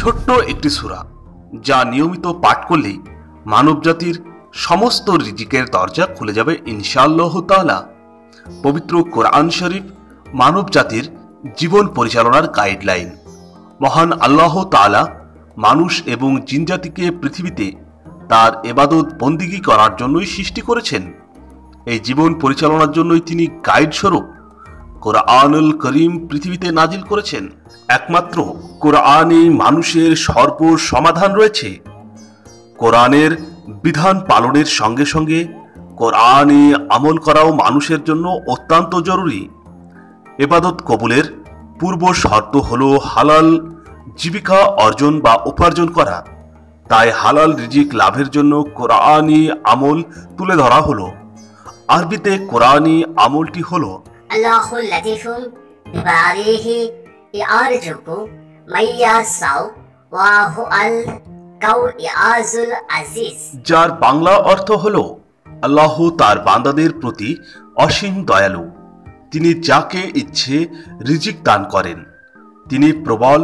ছোট্ট একটি সূরা, যা নিয়মিত পাঠ করলেই মানবজাতির সমস্ত রিজিকের দরজা খুলে যাবে ইনশাআল্লাহ তাআলা। পবিত্র কোরআন শরীফ মানব জাতির জীবন পরিচালনার গাইডলাইন। মহান আল্লাহ তাআলা মানুষ এবং জিনজাতিকে পৃথিবীতে তার এবাদত বন্দিগি করার জন্যই সৃষ্টি করেছেন। এই জীবন পরিচালনার জন্যই তিনি গাইড স্বরূপ কোরআনুল করিম পৃথিবীতে নাজিল করেছেন। একমাত্র কোরআনে মানুষের সর্ব সমাধান রয়েছে। কোরআনের বিধান পালনের সঙ্গে সঙ্গে কোরআনে আমল করাও মানুষের জন্য অত্যন্ত জরুরি। এবাদত কবুলের পূর্ব শর্ত হল হালাল জীবিকা অর্জন বা উপার্জন করা। তাই হালাল রিজিক লাভের জন্য কোরআনি আমল তুলে ধরা হলো। আরবিতে কোরআনি আমলটি হলো الله لطيف بباريه يعرجك من يشاء وهو القوي العزيز যার বাংলা অর্থ হল আল্লাহ তার বান্দাদের প্রতি অসীম দয়ালু তিনি যাকে ইচ্ছে রিজিক দান করেন তিনি প্রবল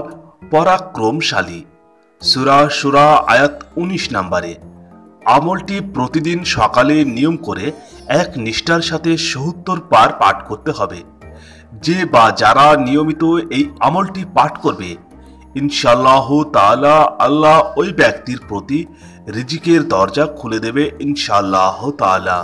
পরাক্রমশালী সুরা সুরা আয়াত উনিশ নম্বরে আমলটি প্রতিদিন সকালে নিয়ম করে এক নিষ্ঠার সাথে সত্তর পার পাঠ করতে হবে। যে বা যারা নিয়মিত এই আমলটি পাঠ করবে ইনশাল্লাহ তালা আল্লাহ ওই ব্যক্তির প্রতি রিজিকের দরজা খুলে দেবে ইনশাল্লাহ তাআলা।